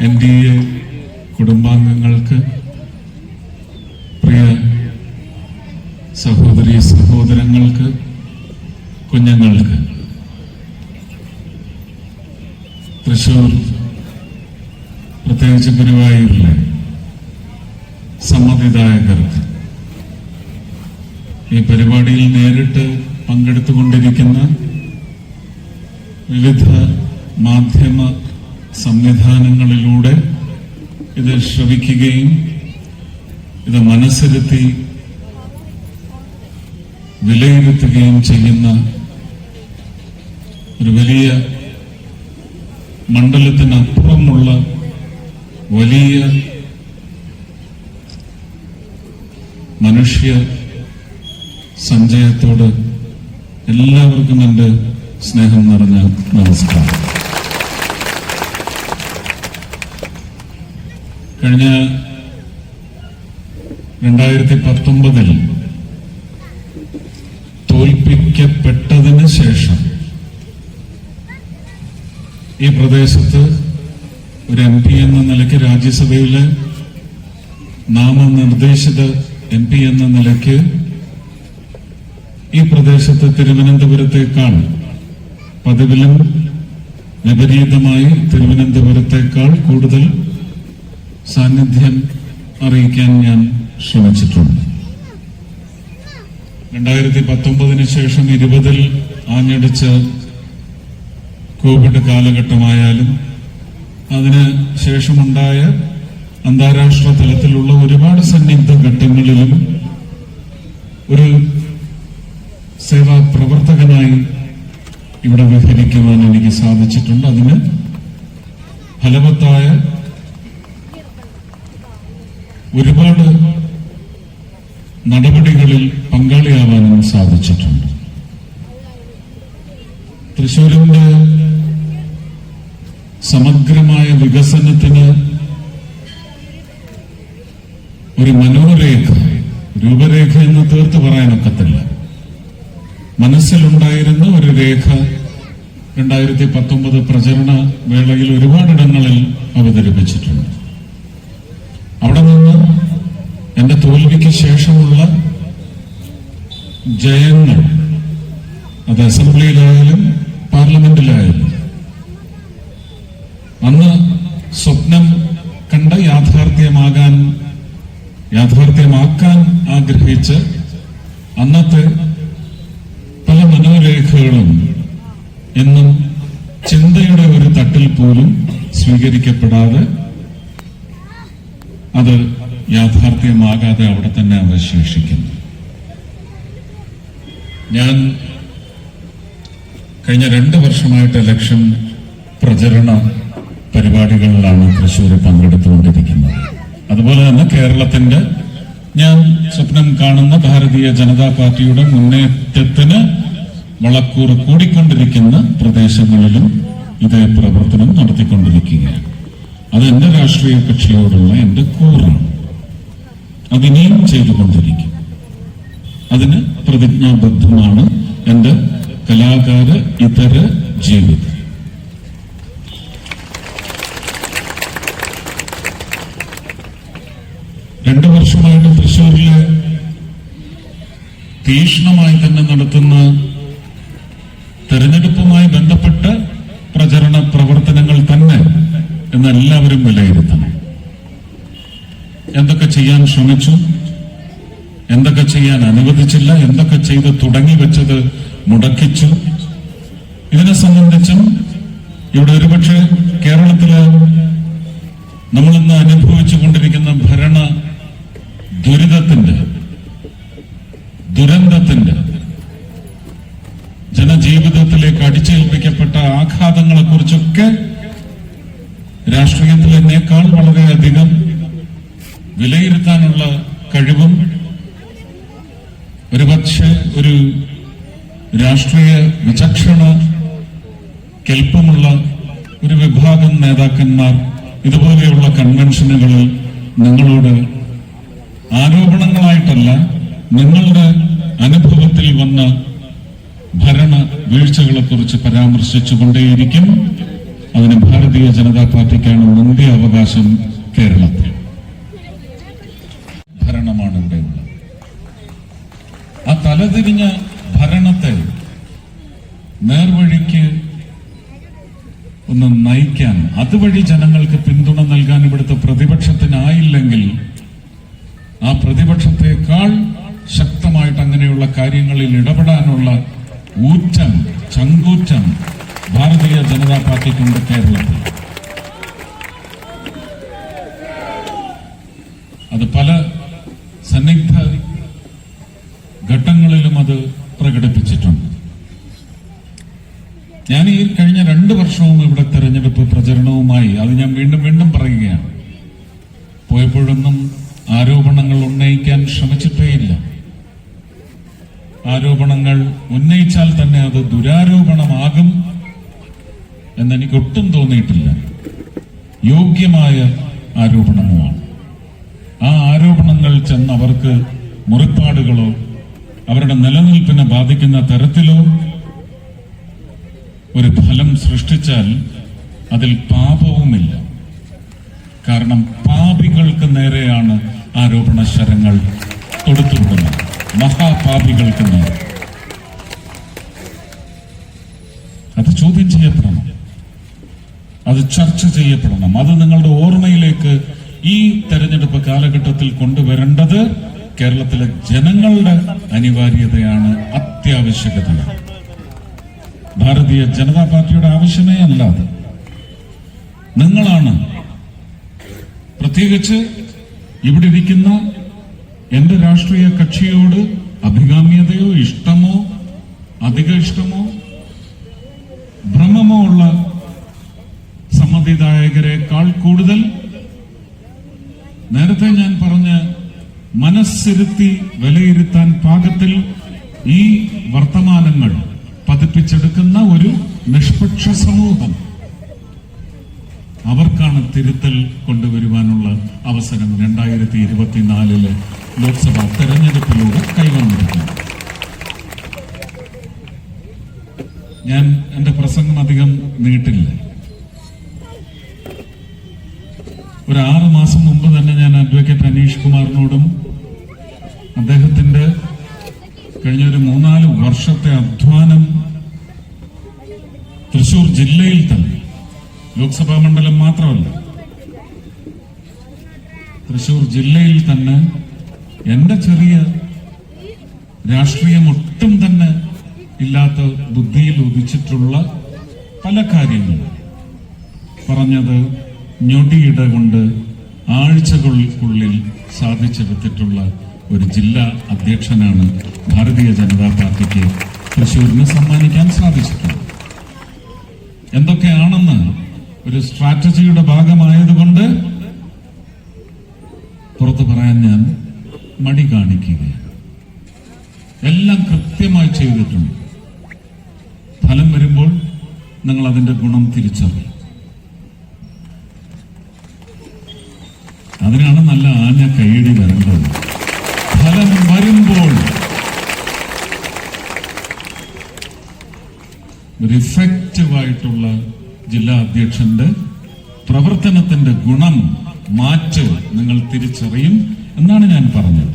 N D A കുടുംബാംഗങ്ങൾക്ക് പ്രിയ സഹോദരി സഹോദരങ്ങൾക്ക് കുഞ്ഞുങ്ങൾക്ക് തൃശൂർ പ്രത്യേകിച്ച് ഗുരുവായൂരിലെ സമ്മതിദായകർക്ക് ഈ പരിപാടിയിൽ നേരിട്ട് പങ്കെടുത്തുകൊണ്ടിരിക്കുന്ന വിവിധ മാധ്യമ സംവിധാനങ്ങളിലൂടെ ഇത് ശ്രവിക്കുകയും ഇത് മനസ്സിരുത്തി വിലയിരുത്തുകയും ചെയ്യുന്ന ഒരു വലിയ മണ്ഡലത്തിനപ്പുറമുള്ള വലിയ മനുഷ്യ സഞ്ചയത്തോട് എല്ലാവർക്കും എന്റെ സ്നേഹം നിറഞ്ഞ നമസ്കാരം. കഴിഞ്ഞ രണ്ടായിരത്തി പത്തൊമ്പതിൽ തോൽപ്പിക്കപ്പെട്ടതിന് ശേഷം ഈ പ്രദേശത്ത് ഒരു എം പി എന്ന നിലയ്ക്ക് രാജ്യസഭയിലെ നാമനിർദ്ദേശിത എം പി എന്ന നിലയ്ക്ക് ഈ പ്രദേശത്ത് തിരുവനന്തപുരത്തേക്കാൾ പതിവിലും വിപരീതമായി തിരുവനന്തപുരത്തേക്കാൾ കൂടുതൽ സാന്നിധ്യം അറിയിക്കാൻ ഞാൻ ശ്രമിച്ചിട്ടുണ്ട്. രണ്ടായിരത്തി പത്തൊമ്പതിന് ശേഷം ഇരുപതിൽ ആഞ്ഞടിച്ച കോവിഡ് കാലഘട്ടമായാലും അതിന് ശേഷമുണ്ടായ അന്താരാഷ്ട്ര തലത്തിലുള്ള ഒരുപാട് സന്നിഗ്ധ ഘട്ടങ്ങളിലും ഒരു സേവാ പ്രവർത്തകനായി ഇവിടെ വിഹരിക്കുവാൻ എനിക്ക് സാധിച്ചിട്ടുണ്ട്. അതിന് ഫലവത്തായ ഒരുപാട് നടപടികളിൽ പങ്കാളിയാവാനും സാധിച്ചിട്ടുണ്ട്. തൃശൂരിന്റെ സമഗ്രമായ വികസനത്തിന് ഒരു മനോരേഖ രൂപരേഖ എന്ന് തീർത്ത് പറയാനൊക്കത്തില്ല. മനസ്സിലുണ്ടായിരുന്ന ഒരു രേഖ രണ്ടായിരത്തി പത്തൊമ്പത് പ്രചരണ വേളയിൽ ഒരുപാടിടങ്ങളിൽ അവതരിപ്പിച്ചിട്ടുണ്ട്. അവിടെ നിന്ന് എന്റെ തോൽവിക്ക് ശേഷമുള്ള ജയങ്ങൾ അത് അസംബ്ലിയിലായാലും പാർലമെന്റിലായാലും. അന്ന് സ്വപ്നം കണ്ട യാഥാർത്ഥ്യമാകാൻ യാഥാർത്ഥ്യമാക്കാൻ ആഗ്രഹിച്ച് അന്നത്തെ പല മനോരേഖകളും എന്നും ചിന്തയുടെ ഒരു തട്ടിൽ പോലും സ്വീകരിക്കപ്പെടാതെ അത് യാഥാർത്ഥ്യമാകാതെ അവിടെ തന്നെ അവശേഷിക്കുന്നു ഞാൻ കഴിഞ്ഞ രണ്ട് വർഷമായിട്ട് ഇലക്ഷൻ പ്രചരണ പരിപാടികളിലാണ് തൃശ്ശൂർ പങ്കെടുത്തുകൊണ്ടിരിക്കുന്നത്. അതുപോലെ തന്നെ കേരളത്തിന്റെ ഞാൻ സ്വപ്നം കാണുന്ന ഭാരതീയ ജനതാ പാർട്ടിയുടെ മുന്നേറ്റത്തിന് വളക്കൂറ് കൂടിക്കൊണ്ടിരിക്കുന്ന പ്രദേശങ്ങളിലും ഇതേ പ്രവർത്തനം നടത്തിക്കൊണ്ടിരിക്കുകയാണ്. അത് എന്റെ രാഷ്ട്രീയ കക്ഷിയോടുള്ള എന്റെ കൂറാണ്. അതിനെയും ചെയ്തുകൊണ്ടിരിക്കും. അതിന് പ്രതിജ്ഞാബദ്ധമാണ് എന്റെ കലാകാര ഇതര ജീവിതം. രണ്ടു വർഷമായിട്ട് തൃശ്ശൂരിലെ തീക്ഷ്ണമായി തന്നെ നടത്തുന്ന തെരഞ്ഞെടുപ്പുമായി ബന്ധപ്പെട്ട പ്രചരണ പ്രവർത്തനങ്ങൾ എന്ന് എല്ലാവരും വിലയിരുത്തണം. എന്തൊക്കെ ചെയ്യാൻ ശ്രമിച്ചു? എന്തൊക്കെ ചെയ്യാൻ അനുവദിച്ചില്ല? എന്തൊക്കെ ചെയ്ത് തുടങ്ങി വെച്ചത് മുടക്കിച്ചു? ഇതിനെ സംബന്ധിച്ചും ഇവിടെ ഒരുപക്ഷെ കേരളത്തിൽ നമ്മളിന്ന് അനുഭവിച്ചു കൊണ്ടിരിക്കുന്ന ഭരണ ദുരിതത്തിന്റെ ദുരന്തത്തിന്റെ ജനജീവിതത്തിലേക്ക് അടിച്ചേൽപ്പിക്കപ്പെട്ട ആഘാതങ്ങളെ കുറിച്ചൊക്കെ ഒരു രാഷ്ട്രീയ വിചക്ഷണ കെൽപ്പമുള്ള ഒരു വിഭാഗം നേതാക്കന്മാർ ഇതുപോലെയുള്ള കൺവെൻഷനുകളിൽ നിങ്ങളോട് ആരോപണങ്ങളായിട്ടല്ല നിങ്ങളുടെ അനുഭവത്തിൽ വന്ന ഭരണ വീഴ്ചകളെ കുറിച്ച് പരാമർശിച്ചുകൊണ്ടേയിരിക്കും അതിന് ഭാരതീയ ജനതാ പാർട്ടിക്കാണ് മുന്തിയ അവകാശം കേരളത്തിൽ. ഭരണമാണ് ആ തലതിരിഞ്ഞ ഭരണത്തെ നേർവഴിക്ക് ഒന്ന് നയിക്കാൻ അതുവഴി ജനങ്ങൾക്ക് പിന്തുണ നൽകാൻ ഇവിടുത്തെ പ്രതിപക്ഷത്തിനായില്ലെങ്കിൽ ആ പ്രതിപക്ഷത്തെക്കാൾ ശക്തമായിട്ട് അങ്ങനെയുള്ള കാര്യങ്ങളിൽ ഇടപെടാനുള്ള ഊറ്റം ചങ്കൂറ്റം ഭാരതീയ ജനതാ പാർട്ടിക്കുണ്ട് കേരളത്തിൽ അത് പല സന്നിഗ്ധ ഘട്ടങ്ങളിലും അത് പ്രകടിപ്പിച്ചിട്ടുണ്ട് ഞാൻ ഈ കഴിഞ്ഞ രണ്ട് വർഷവും ഇവിടെ തെരഞ്ഞെടുപ്പ് പ്രചരണവുമായി അത് ഞാൻ വീണ്ടും വീണ്ടും പറയുകയാണ് പോയപ്പോഴൊന്നും ആരോപണങ്ങൾ ഉന്നയിക്കാൻ ശ്രമിച്ചിട്ടേയില്ല ആരോപണങ്ങൾ ഉന്നയിച്ചാൽ തന്നെ അത് ദുരാരോപണമാകും എന്നെനിക്ക് ഒട്ടും തോന്നിയിട്ടില്ല. യോഗ്യമായ ആരോപണമാണ്. ആ ആരോപണങ്ങൾ ചെന്ന് അവർക്ക് മുറിപ്പാടുകളോ അവരുടെ നിലനിൽപ്പിനെ ബാധിക്കുന്ന തരത്തിലോ ഒരു ഫലം സൃഷ്ടിച്ചാൽ അതിൽ പാപവുമില്ല. കാരണം പാപികൾക്ക് നേരെയാണ് ആരോപണ ശരങ്ങൾ തൊടുത്തുവിടുന്നത്. മഹാപാപികൾക്ക് നേരെ. അത് ചോദ്യം ചെയ്യപ്പെടണം. അത് ചർച്ച ചെയ്യപ്പെടണം. അത് നിങ്ങളുടെ ഓർമ്മയിലേക്ക് ഈ തെരഞ്ഞെടുപ്പ് കാലഘട്ടത്തിൽ കൊണ്ടുവരേണ്ടത് കേരളത്തിലെ ജനങ്ങളുടെ അനിവാര്യതയാണ് അത്യാവശ്യകതയാണ് ഭാരതീയ ജനതാ പാർട്ടിയുടെ ആവശ്യമേ അല്ല നിങ്ങളാണ് പ്രത്യേകിച്ച് ഇവിടെ ഇരിക്കുന്ന എന്റെ രാഷ്ട്രീയ കക്ഷിയോട് അഭികാമ്യതയോ ഇഷ്ടമോ അധിക ഇഷ്ടമോ ഭ്രമമോ ഉള്ള സമ്മതിദായകരെക്കാൾ കൂടുതൽ. നേരത്തെ ഞാൻ പറഞ്ഞ മനസ്സിരുത്തി വിലയിരുത്താൻ പാകത്തിൽ ഈ വർത്തമാനങ്ങൾ പതിപ്പിച്ചെടുക്കുന്ന ഒരു നിഷ്പക്ഷ സമൂഹം. അവർക്കാണ് തിരുത്തൽ കൊണ്ടുവരുവാനുള്ള അവസരം രണ്ടായിരത്തി ഇരുപത്തിനാലിൽ ലോക്സഭാ തെരഞ്ഞെടുപ്പിലൂടെ കൈവന്നിരിക്കുന്നത് ഞാൻ എന്റെ പ്രസംഗം അധികം നീട്ടില്ല. ഒരു ആറ് മാസം മുമ്പ് തന്നെ ഞാൻ അഡ്വക്കേറ്റ് അനീഷ് കുമാറിനോടും അദ്ദേഹത്തിന്റെ കഴിഞ്ഞ ഒരു മൂന്നാൽ വർഷത്തെ അധ്വാനം തൃശൂർ ജില്ലയിൽ തന്നെ ലോക്സഭാ മണ്ഡലം മാത്രമല്ല തൃശൂർ ജില്ലയിൽ തന്നെ എന്റെ ചെറിയ രാഷ്ട്രീയം ഒട്ടും തന്നെ ഇല്ലാത്ത ബുദ്ധിയിൽ ഉദിച്ചിട്ടുള്ള പല കാര്യങ്ങളും. പറഞ്ഞത് ഞൊടിയിട കൊണ്ട് ആഴ്ചകൾക്കുള്ളിൽ സാധിച്ചെടുത്തിട്ടുള്ള ഒരു ജില്ലാ അധ്യക്ഷനാണ് ഭാരതീയ ജനതാ പാർട്ടിക്ക് തൃശൂരിന് സമ്മാനിക്കാൻ സാധിച്ചിട്ടുള്ളത്. എന്തൊക്കെയാണെന്ന് ഒരു സ്ട്രാറ്റജിയുടെ ഭാഗമായതുകൊണ്ട് പുറത്തു പറയാൻ ഞാൻ മടി കാണിക്കുകയാണ്. എല്ലാം കൃത്യമായി ചെയ്തിട്ടുണ്ട്. ഫലം വരുമ്പോൾ നിങ്ങൾ അതിന്റെ ഗുണം തിരിച്ചറിയും. അതിനാണ് നല്ല ആന കൈയടി വരേണ്ടത് ഫലം വരുമ്പോൾ ഒരു ഇഫക്റ്റീവായിട്ടുള്ള ജില്ലാ അധ്യക്ഷന്റെ പ്രവർത്തനത്തിന്റെ ഗുണം മാറ്റ് നിങ്ങൾ തിരിച്ചറിയും എന്നാണ് ഞാൻ പറഞ്ഞത്.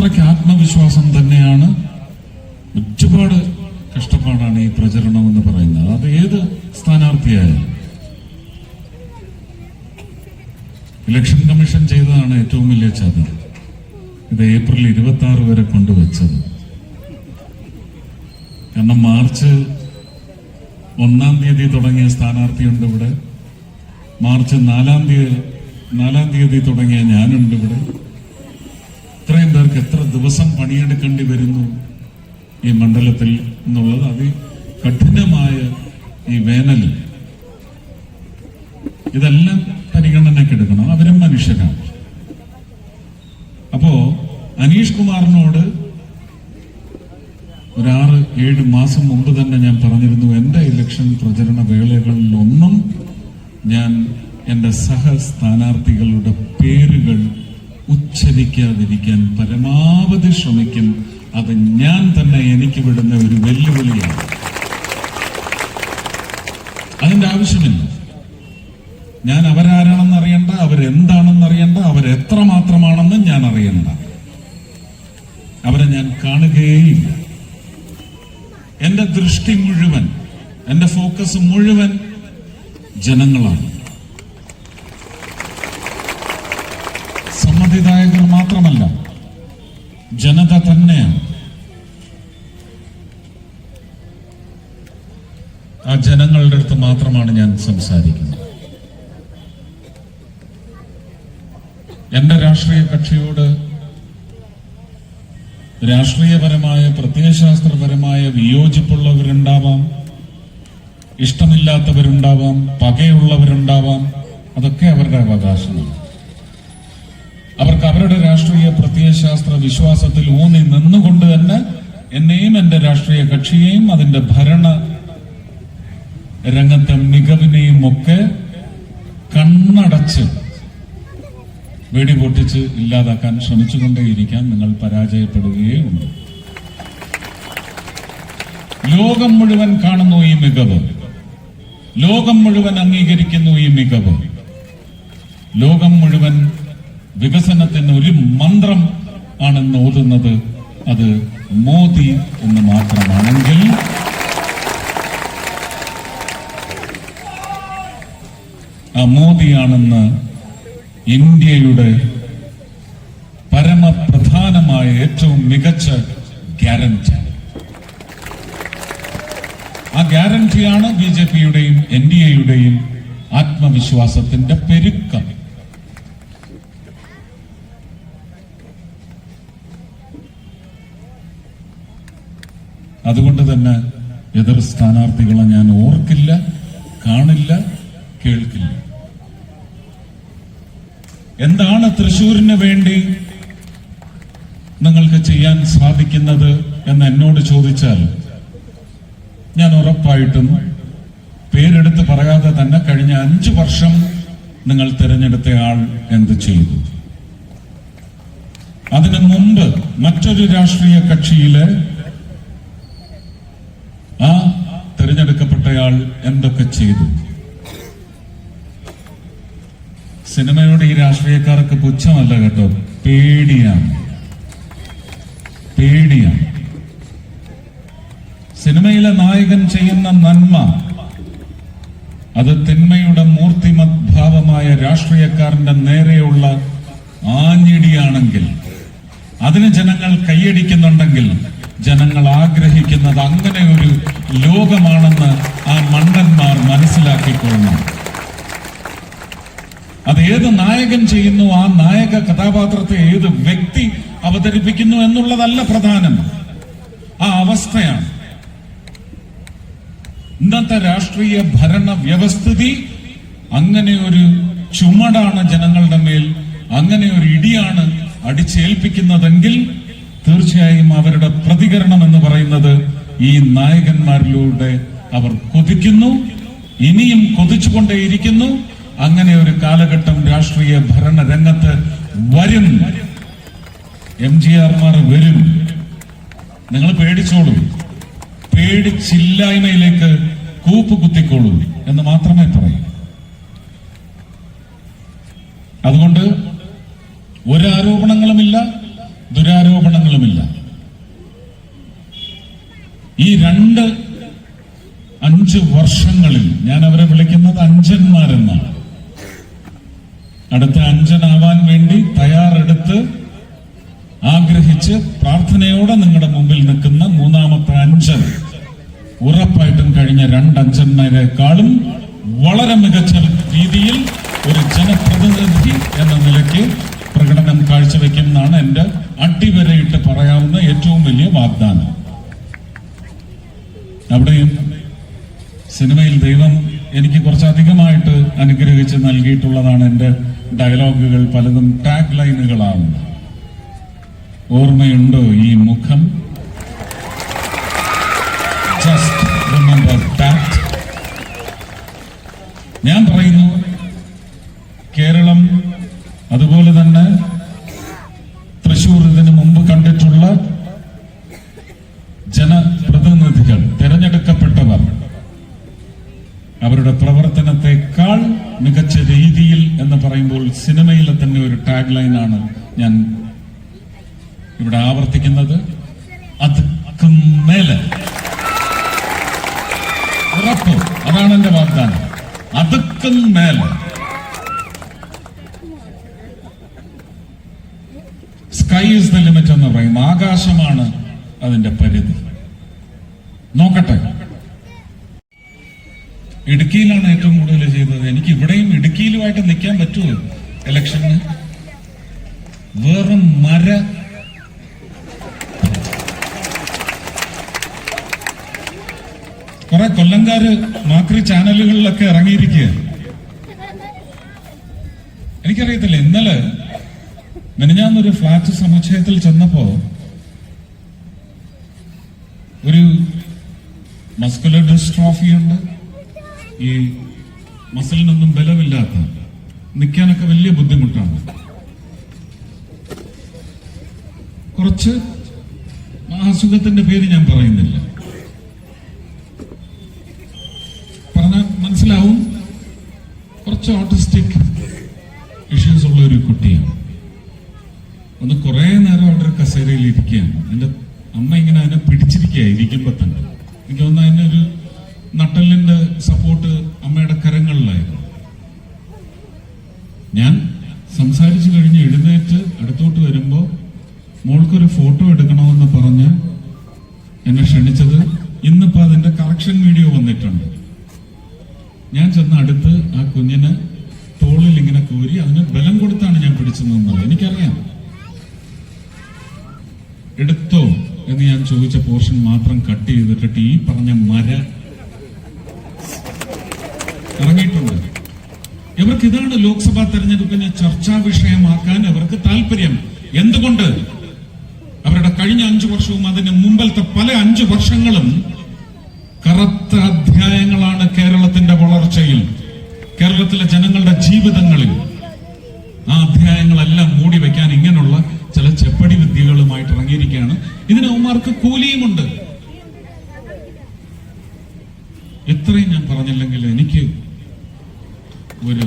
അത്രയ്ക്ക് ആത്മവിശ്വാസം തന്നെയാണ് ഒരുപാട് കഷ്ടപ്പാടാണ് ഈ പ്രചരണം എന്ന് പറയുന്നത്. അത് ഏത് സ്ഥാനാർത്ഥിയായാലും. ഇലക്ഷൻ കമ്മീഷൻ ചെയ്തതാണ് ഏറ്റവും വലിയ ചതി. ഇത് ഏപ്രിൽ ഇരുപത്തി ആറ് വരെ കൊണ്ടുവച്ചത്. കാരണം മാർച്ച് ഒന്നാം തീയതി തുടങ്ങിയ സ്ഥാനാർത്ഥിയുണ്ട് ഇവിടെ. മാർച്ച് നാലാം തീയതി നാലാം തീയതി തുടങ്ങിയ ഞാനുണ്ട് ഇവിടെ. എത്ര ദിവസം പണിയെടുക്കേണ്ടി വരുന്നു ഈ മണ്ഡലത്തിൽ എന്നുള്ളത് അതി കഠിനമായ ഈ വേനൽ. ഇതെല്ലാം പരിഗണനയ്ക്ക് എടുക്കണം. അവരും മനുഷ്യരാണ്. അപ്പോ അനീഷ് കുമാറിനോട് ഒരാറ് ഏഴ് മാസം മുമ്പ് തന്നെ ഞാൻ പറഞ്ഞിരുന്നു എന്റെ ഇലക്ഷൻ പ്രചരണ വേളകളിലൊന്നും ഞാൻ എന്റെ സഹ സ്ഥാനാർത്ഥികളുടെ പേരുകൾ ഉച്ചരിക്കാതിരിക്കാൻ പരമാവധി ശ്രമിക്കും. അത് ഞാൻ തന്നെ എനിക്ക് വിടുന്ന ഒരു വെല്ലുവിളിയാണ്. അതിന്റെ ആവശ്യമില്ല. ഞാൻ അവരാരാണെന്ന് അറിയണ്ട അവരെന്താണെന്ന് അറിയണ്ട അവരെത്രമാത്രമാണെന്ന് ഞാൻ അറിയണ്ട. അവരെ ഞാൻ കാണുകയേയില്ല എന്റെ ദൃഷ്ടി മുഴുവൻ എന്റെ ഫോക്കസ് മുഴുവൻ ജനങ്ങളാണ് സമ്മതിദായകർ മാത്രമല്ല ജനത തന്നെയാണ് ആ ജനങ്ങളുടെ അടുത്ത് മാത്രമാണ് ഞാൻ സംസാരിക്കുന്നത്. എന്റെ രാഷ്ട്രീയ കക്ഷിയോട് രാഷ്ട്രീയപരമായ പ്രത്യയശാസ്ത്രപരമായ വിയോജിപ്പുള്ളവരുണ്ടാവാം ഇഷ്ടമില്ലാത്തവരുണ്ടാവാം പകയുള്ളവരുണ്ടാവാം അതൊക്കെ അവരുടെ അവകാശമാണ് അവർക്ക് അവരുടെ രാഷ്ട്രീയ പ്രത്യയശാസ്ത്ര വിശ്വാസത്തിൽ ഊന്നി നിന്നുകൊണ്ട് തന്നെ എന്നെയും എന്റെ രാഷ്ട്രീയ കക്ഷിയെയും അതിന്റെ ഭരണ രംഗത്തെ മികവിനെയും ഒക്കെ കണ്ണടച്ച് വെടി പൊട്ടിച്ച് ഇല്ലാതാക്കാൻ ശ്രമിച്ചുകൊണ്ടേയിരിക്കാൻ നിങ്ങൾ പരാജയപ്പെടുകയേ ഉണ്ട് ലോകം മുഴുവൻ കാണുന്നു ഈ മികവ്. ലോകം മുഴുവൻ അംഗീകരിക്കുന്നു ഈ മികവ്. ലോകം മുഴുവൻ വികസനത്തിന് ഒരു മന്ത്രം ആണെന്ന് ഓതുന്നത് അത് മോദി എന്ന് മാത്രമാണെങ്കിൽ ആ മോദിയാണെന്ന് ഇന്ത്യയുടെ പരമപ്രധാനമായ ഏറ്റവും മികച്ച ഗ്യാരണ്ടി. ആ ഗ്യാരണ്ടിയാണ് ബി ജെ പിയുടെയും എൻ ഡി എയുടെയും ആത്മവിശ്വാസത്തിന്റെ പെരുക്കം. അതുകൊണ്ട് തന്നെ എതിർ സ്ഥാനാർത്ഥികളെ ഞാൻ ഓർക്കില്ല കാണില്ല കേൾക്കില്ല. എന്താണ് തൃശൂരിന് വേണ്ടി നിങ്ങൾക്ക് ചെയ്യാൻ സാധിക്കുന്നത് എന്ന് എന്നോട് ചോദിച്ചാൽ ഞാൻ ഉറപ്പായിട്ടും പേരെടുത്ത് പറയാതെ തന്നെ കഴിഞ്ഞ അഞ്ചു വർഷം നിങ്ങൾ തിരഞ്ഞെടുത്ത ആൾ എന്ത് ചെയ്തു? അതിനു മുമ്പ് മറ്റൊരു രാഷ്ട്രീയ കക്ഷിയിലെ ആ തിരഞ്ഞെടുക്കപ്പെട്ടയാൾ എന്തൊക്കെ ചെയ്തു? സിനിമയോട് ഈ രാഷ്ട്രീയക്കാർക്ക് പുച്ഛമല്ല കേട്ടോ. പേടിയാണ്. പേടിയാണ്. സിനിമയിലെ നായകൻ ചെയ്യുന്ന നന്മ അത് തിന്മയുടെ മൂർത്തിമത് ഭാവമായ രാഷ്ട്രീയക്കാരന്റെ നേരെയുള്ള ആഞ്ഞിടിയാണെങ്കിൽ അതിന് ജനങ്ങൾ കൈയടിക്കുന്നുണ്ടെങ്കിൽ ജനങ്ങൾ ആഗ്രഹിക്കുന്നത് അങ്ങനെ ഒരു ലോകമാണെന്ന് ആ മണ്ടന്മാർ മനസ്സിലാക്കിക്കൊള്ളണം. അത് ഏത് നായകൻ ചെയ്യുന്നു ആ നായക കഥാപാത്രത്തെ ഏത് വ്യക്തി അവതരിപ്പിക്കുന്നു എന്നുള്ളതല്ല പ്രധാനം. ആ അവസ്ഥയാണ്. ഇന്നത്തെ രാഷ്ട്രീയ ഭരണ വ്യവസ്ഥിതി അങ്ങനെ ഒരു ചുമടാണ് ജനങ്ങളുടെ മേൽ അങ്ങനെ ഒരു ഇടിയാണ് അടിച്ചേൽപ്പിക്കുന്നതെങ്കിൽ തീർച്ചയായും അവരുടെ പ്രതികരണം എന്ന് പറയുന്നത് ഈ നായകന്മാരിലൂടെ അവർ കൊതിക്കുന്നു ഇനിയും കൊതിച്ചുകൊണ്ടേയിരിക്കുന്നു. അങ്ങനെ ഒരു കാലഘട്ടം രാഷ്ട്രീയ ഭരണരംഗത്ത് വരും. എം ജി ആർമാർ വരും. നിങ്ങൾ പേടിച്ചോളൂ. പേടിച്ചില്ലായ്മയിലേക്ക് കൂപ്പ് കുത്തിക്കോളൂ എന്ന് മാത്രമേ പറയൂ. അതുകൊണ്ട് ഒരാരോപണങ്ങളുമില്ല ദുരാരോപണങ്ങളുമില്ല. ഈ രണ്ട് അഞ്ച് വർഷങ്ങളിൽ ഞാൻ അവരെ വിളിക്കുന്നത് അഞ്ചന്മാരെന്നാണ്. അടുത്ത അഞ്ചനാവാൻ വേണ്ടി തയ്യാറെടുത്ത് ആഗ്രഹിച്ച് പ്രാർത്ഥനയോടെ നിങ്ങളുടെ മുമ്പിൽ നിൽക്കുന്ന മൂന്നാമത്തെ അഞ്ചൻ ഉറപ്പായിട്ടും കഴിഞ്ഞ രണ്ടഞ്ചന്മാരെക്കാളും വളരെ മികച്ച രീതിയിൽ ഒരു ജനപ്രതിനിധി എന്ന നിലയ്ക്ക് പ്രകടനം കാഴ്ചവെക്കുമെന്നാണ് എന്റെ അടിവരയിട്ട് പറയാവുന്ന ഏറ്റവും വലിയ വാഗ്ദാനം. അവിടെയും സിനിമയിൽ ദൈവം എനിക്ക് കുറച്ചധികമായിട്ട് അനുഗ്രഹിച്ച് നൽകിയിട്ടുള്ളതാണ് എന്റെ ഡയലോഗുകൾ പലതും ടാഗ് ലൈനുകളാണ് ഓർമ്മയുണ്ടോ ഈ മുഖം? ജസ്റ്റ് ഞാൻ പറയുന്നു കേരളം അതുപോലെ തന്നെ തൃശൂർ ഇതിനു മുമ്പ് കണ്ടിട്ടുള്ള ജനപ്രതിനിധികൾ തിരഞ്ഞെടുക്കപ്പെട്ടവർ അവരുടെ പ്രവർത്തനത്തെക്കാൾ മികച്ച രീതിയിൽ എന്ന് പറയുമ്പോൾ സിനിമയിലെ തന്നെ ഒരു ടാഗ് ലൈനാണ് ഞാൻ ഇവിടെ ആവർത്തിക്കുന്നത്. അതുക്കും മേലെ. ഉറപ്പ്. അതാണ് എന്റെ വാഗ്ദാനം. അതുക്കും മേലെ. സ്കൈ ഇസ് ദ ലിമിറ്റ് എന്ന് പറയും. ആകാശമാണ് അതിന്റെ പരിധി. നോക്കട്ടെ. ഇടുക്കിയിലാണ് ഏറ്റവും കൂടുതൽ ചെയ്തത്. എനിക്ക് ഇവിടെയും ഇടുക്കിയിലുമായിട്ട് നിൽക്കാൻ പറ്റുമോ ഇലക്ഷന്? വെറും മര. കുറെ കൊല്ലംകാര് മാക്രി ചാനലുകളിലൊക്കെ ഇറങ്ങിയിരിക്കുക എനിക്കറിയത്തില്ല. ഇന്നലെ മെനഞ്ഞാന്നൊരു ഫ്ലാറ്റ് സമുച്ചയത്തിൽ ചെന്നപ്പോ ഒരു മസ്കുലർ ഡിസ്ട്രോഫി ഉണ്ട്. ഈ മസിലിനൊന്നും ബലമില്ലാത്ത നിൽക്കാനൊക്കെ വലിയ ബുദ്ധിമുട്ടാണ്. കുറച്ച് അസുഖത്തിന്റെ പേര് ഞാൻ പറയുന്നില്ല. പറഞ്ഞാൽ മനസ്സിലാവും. കുറച്ച് ഓട്ടിസ്റ്റിക് ഇഷ്യൂസ് ഉള്ള ഒരു കുട്ടിയാണ്. ഒന്ന് കുറെ നേരം അവിടെ ഒരു കസേരയിൽ ഇരിക്കുകയാണ്. എന്റെ അമ്മ ഇങ്ങനെ അതിനെ പിടിച്ചിരിക്കുക ഇരിക്കുമ്പോ തന്നെ. എനിക്ക് തോന്നുന്നു അതിനൊരു നട്ടലിന്റെ സപ്പോർട്ട് അമ്മയുടെ കരങ്ങളിലായിരുന്നു. ഞാൻ സംസാരിച്ചു കഴിഞ്ഞ് എഴുന്നേറ്റ് അടുത്തോട്ട് വരുമ്പോ മോൾക്കൊരു ഫോട്ടോ എടുക്കണമെന്ന് പറഞ്ഞ് എന്നെ ക്ഷണിച്ചത് ഇന്നിപ്പോ അതിന്റെ കറക്ഷൻ വീഡിയോ വന്നിട്ടുണ്ട്. ഞാൻ ചെന്ന് അടുത്ത് ആ കുഞ്ഞിന് തോളിൽ ഇങ്ങനെ കോരി അതിന് ബലം കൊടുത്താണ് ഞാൻ പിടിച്ചു നിന്നത് എനിക്കറിയാം. എടുത്തോ എന്ന് ഞാൻ ചോദിച്ച പോർഷൻ മാത്രം കട്ട് ചെയ്തിട്ടിട്ട് ഈ പറഞ്ഞ മര ഇറങ്ങിയിട്ടുണ്ട്. ഇവർക്ക് ഇതാണ് ലോക്സഭാ തെരഞ്ഞെടുപ്പിനെ ചർച്ചാ വിഷയമാക്കാൻ അവർക്ക് താല്പര്യം എന്തുകൊണ്ട്? അവരുടെ കഴിഞ്ഞ അഞ്ചു വർഷവും അതിന് മുമ്പലത്തെ പല അഞ്ചു വർഷങ്ങളും കറുത്ത അധ്യായങ്ങളാണ് കേരളത്തിന്റെ വളർച്ചയിൽ. കേരളത്തിലെ ജനങ്ങളുടെ ജീവിതങ്ങളിൽ അവന്മാർക്ക് കൂലിയുമുണ്ട്. ഇത്രയും ഞാൻ പറഞ്ഞില്ലെങ്കിൽ എനിക്ക് ഒരു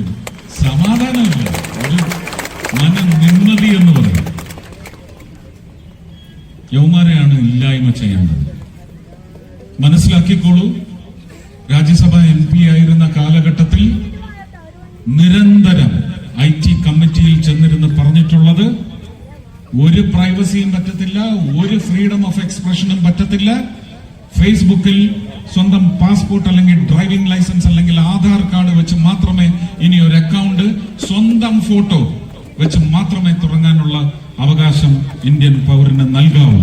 സമാധാനമില്ല. ഒരു മന നിമ്മതി എന്ന് പറയും. യൗമാരെയാണ് ഇല്ലായ്മ ചെയ്യേണ്ടത്. മനസ്സിലാക്കിക്കോളൂ രാജ്യസഭ എം പി ആയിരുന്ന കാലഘട്ടത്തിൽ നിരന്തരം ഐ ടി കമ്മിറ്റിയിൽ ചെന്നിരുന്ന് പറഞ്ഞിട്ടുള്ളത് ഒരു പറ്റത്തില്ല ഒരു ഫ്രീഡം ഓഫ് എക്സ്പ്രഷനും പറ്റത്തില്ല. ഫേസ്ബുക്കിൽ സ്വന്തം പാസ്പോർട്ട് അല്ലെങ്കിൽ ഡ്രൈവിംഗ് ലൈസൻസ് അല്ലെങ്കിൽ ആധാർ കാർഡ് വെച്ച് മാത്രമേ ഇനി ഒരു അക്കൗണ്ട് സ്വന്തം ഫോട്ടോ വെച്ച് മാത്രമേ തുടങ്ങാനുള്ള അവകാശം ഇന്ത്യൻ പൗരന് നൽകാവൂ.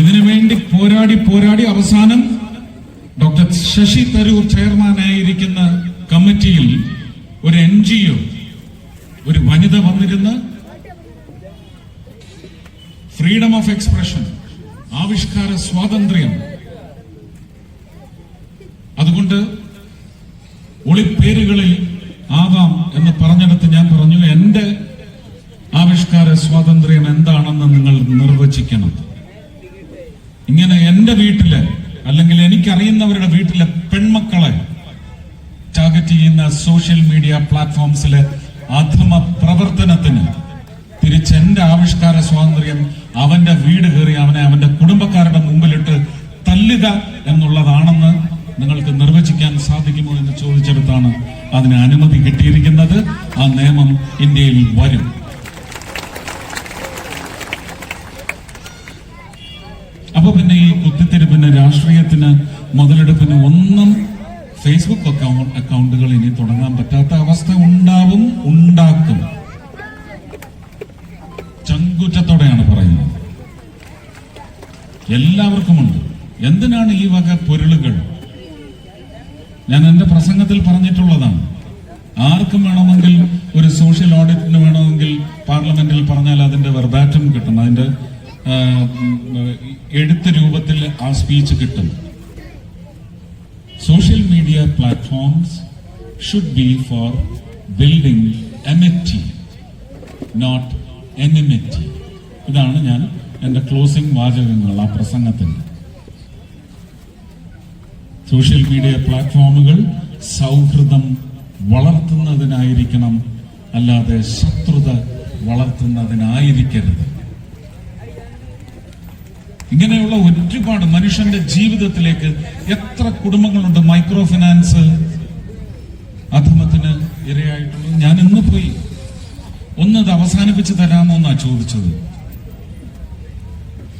ഇതിനു വേണ്ടി പോരാടി പോരാടി അവസാനം ഡോക്ടർ ശശി തരൂർ ചെയർമാനായിരിക്കുന്ന കമ്മിറ്റിയിൽ ഒരു എൻ ഒരു വനിത വന്നിരുന്ന് ഫ്രീഡം ഓഫ് എക്സ്പ്രഷൻ ആവിഷ്കാര സ്വാതന്ത്ര്യം. അതുകൊണ്ട് ഒളിപ്പേരുകളിൽ ആകാം എന്ന് പറഞ്ഞിടത്ത് ഞാൻ പറഞ്ഞു എന്റെ ആവിഷ്കാര സ്വാതന്ത്ര്യം എന്താണെന്ന് നിങ്ങൾ നിർവചിക്കണം. ഇങ്ങനെ എന്റെ വീട്ടിൽ അല്ലെങ്കിൽ എനിക്കറിയുന്നവരുടെ വീട്ടിലെ പെൺമക്കളെ ടാർഗറ്റ് ചെയ്യുന്ന സോഷ്യൽ മീഡിയ പ്ലാറ്റ്ഫോംസിലെ അധമ പ്രവർത്തനത്തിന് തിരിച്ച് എന്റെ ആവിഷ്കാര സ്വാതന്ത്ര്യം അവന്റെ വീട് കയറി അവനെ അവന്റെ കുടുംബക്കാരുടെ മുമ്പിലിട്ട് തല്ലുക എന്നുള്ളതാണെന്ന് നിങ്ങൾക്ക് നിർവചിക്കാൻ സാധിക്കുമോ എന്ന് ചോദിച്ചെടുത്താണ് അതിന് അനുമതി കിട്ടിയിരിക്കുന്നത്. ആ നിയമം ഇന്ത്യയിൽ വരും. അപ്പൊ പിന്നെ ഈ കുത്തിത്തിരിപ്പിന് രാഷ്ട്രീയത്തിന് മുതലെടുപ്പിന് ഒന്നും ഫേസ്ബുക്ക് അക്കൗണ്ട് അക്കൗണ്ടുകൾ ഇനി തുടങ്ങാൻ പറ്റാത്ത അവസ്ഥ ഉണ്ടാവും ഉണ്ടാക്കും. ചങ്കുറ്റത്തോടെയാണ് പറയുന്നത്. എല്ലാവർക്കുമുണ്ട്. എന്തിനാണ് ഈ വക പൊരുളുകൾ? ഞാൻ എന്റെ പ്രസംഗത്തിൽ പറഞ്ഞിട്ടുള്ളതാണ്. ആർക്കും വേണമെങ്കിൽ ഒരു സോഷ്യൽ ഓഡിറ്റിന് വേണമെങ്കിൽ പാർലമെന്റിൽ പറഞ്ഞാൽ അതിന്റെ വെർബാറ്റം കിട്ടും. അതിന്റെ എഴുത്ത് രൂപത്തിൽ ആ സ്പീച്ച് കിട്ടും. Social media platforms should be for building amity not enmity ഇതാണ് ഞാൻ എന്റെ ക്ലോസിംഗ് വാചകങ്ങൾ ആ പ്രസംഗത്തിന്. സോഷ്യൽ മീഡിയ പ്ലാറ്റ്ഫോമുകൾ സൗഹൃദം വളർത്തുന്നതിനായിരിക്കണം അല്ലാതെ ശത്രുത വളർത്തുന്നതിനായിരിക്കരുത്. ഇങ്ങനെയുള്ള ഒരുപാട് മനുഷ്യന്റെ ജീവിതത്തിലേക്ക് എത്ര കുടുംബങ്ങളുണ്ട് മൈക്രോ ഫിനാൻസ് അധമത്തിന് ഇരയായിട്ടുള്ളത്. ഞാൻ ഇന്ന് പോയി ഒന്നത് അവസാനിപ്പിച്ച് തരാമോ എന്നാ ചോദിച്ചത്?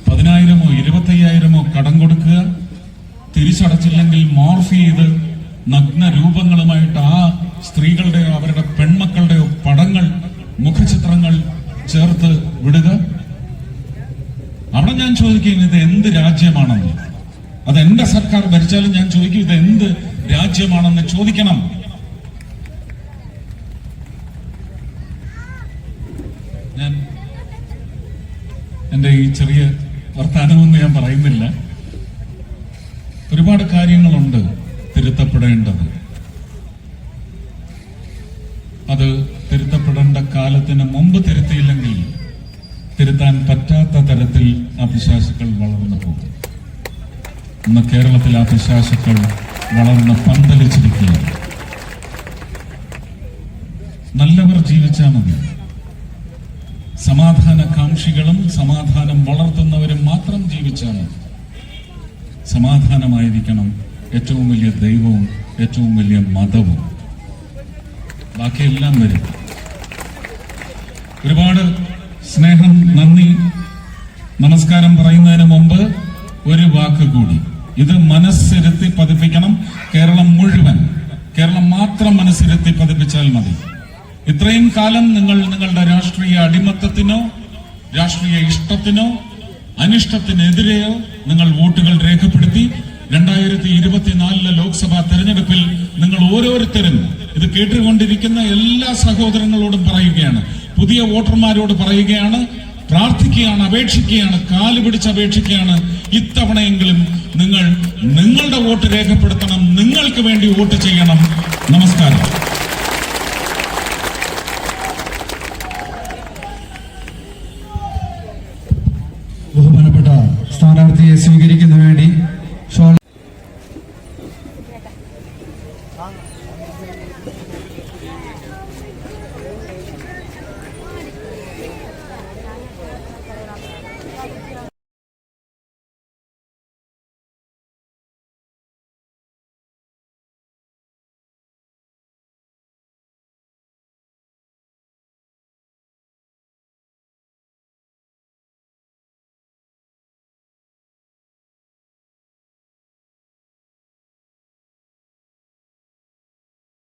പതിനായിരമോ ഇരുപത്തയ്യായിരമോ കടം കൊടുക്കുക തിരിച്ചടച്ചില്ലെങ്കിൽ മോർഫ് ചെയ്ത് നഗ്ന രൂപങ്ങളുമായിട്ട് ആ സ്ത്രീകളുടെയോ അവരുടെ പെൺമക്കളുടെയോ പടങ്ങൾ മുഖചിത്രങ്ങൾ ചേർത്ത് വിടുക? അവിടെ ഞാൻ ചോദിക്കും ഇത് എന്ത് രാജ്യമാണെന്ന്? അത് എന്റെ സർക്കാർ ഭരിച്ചാലും ഞാൻ ചോദിക്കും ഇത് എന്ത് രാജ്യമാണെന്ന് ചോദിക്കണം ഞാൻ എന്റെ ഈ ചെറിയ വർത്തമാനമൊന്നും ഞാൻ പറയുന്നില്ല. ഒരുപാട് കാര്യങ്ങളുണ്ട് തിരുത്തപ്പെടേണ്ടത്. അത് തിരുത്തപ്പെടേണ്ട കാലത്തിന് മുമ്പ് തിരുത്തിയില്ലെങ്കിൽ തിരുത്താൻ പറ്റാത്ത തരത്തിൽ ആ വളർന്നു പോകും. ഇന്ന് കേരളത്തിൽ ആ പിശാസുക്കൾ വളർന്ന് പന്തലിച്ചിരിക്കുകയാണ്. നല്ലവർ ജീവിച്ചാൽ മതി. സമാധാന കാംക്ഷികളും സമാധാനം വളർത്തുന്നവരും മാത്രം ജീവിച്ചാൽ സമാധാനമായിരിക്കണം ഏറ്റവും വലിയ ദൈവവും ഏറ്റവും വലിയ മതവും. ബാക്കിയെല്ലാം വരും. ഒരുപാട് സ്നേഹം നന്ദി നമസ്കാരം പറയുന്നതിന് മുമ്പ് ഒരു വാക്ക് കൂടി. ഇത് മനസ്സിരുത്തി പതിപ്പിക്കണം. കേരളം മുഴുവൻ. കേരളം മാത്രം മനസ്സിരുത്തി പതിപ്പിച്ചാൽ മതി. ഇത്രയും കാലം നിങ്ങൾ നിങ്ങളുടെ രാഷ്ട്രീയ അടിമത്തത്തിനോ രാഷ്ട്രീയ ഇഷ്ടത്തിനോ അനിഷ്ടത്തിനെതിരെയോ നിങ്ങൾ വോട്ടുകൾ രേഖപ്പെടുത്തി രണ്ടായിരത്തി ഇരുപത്തിനാലിലെ ലോക്സഭാ തെരഞ്ഞെടുപ്പിൽ നിങ്ങൾ ഓരോരുത്തരും ഇത് കേട്ടുകൊണ്ടിരിക്കുന്ന എല്ലാ സഹോദരങ്ങളോടും പറയുകയാണ്. പുതിയ വോട്ടർമാരോട് പറയുകയാണ് പ്രാർത്ഥിക്കുകയാണ് അപേക്ഷിക്കുകയാണ് കാൽ പിടിച്ച് അപേക്ഷിക്കുകയാണ്. ഇത്തവണയെങ്കിലും നിങ്ങൾ നിങ്ങളുടെ വോട്ട് രേഖപ്പെടുത്തണം നിങ്ങൾക്ക് വേണ്ടി വോട്ട് ചെയ്യണം. നമസ്കാരം. സ്ഥാനാർത്ഥിയെ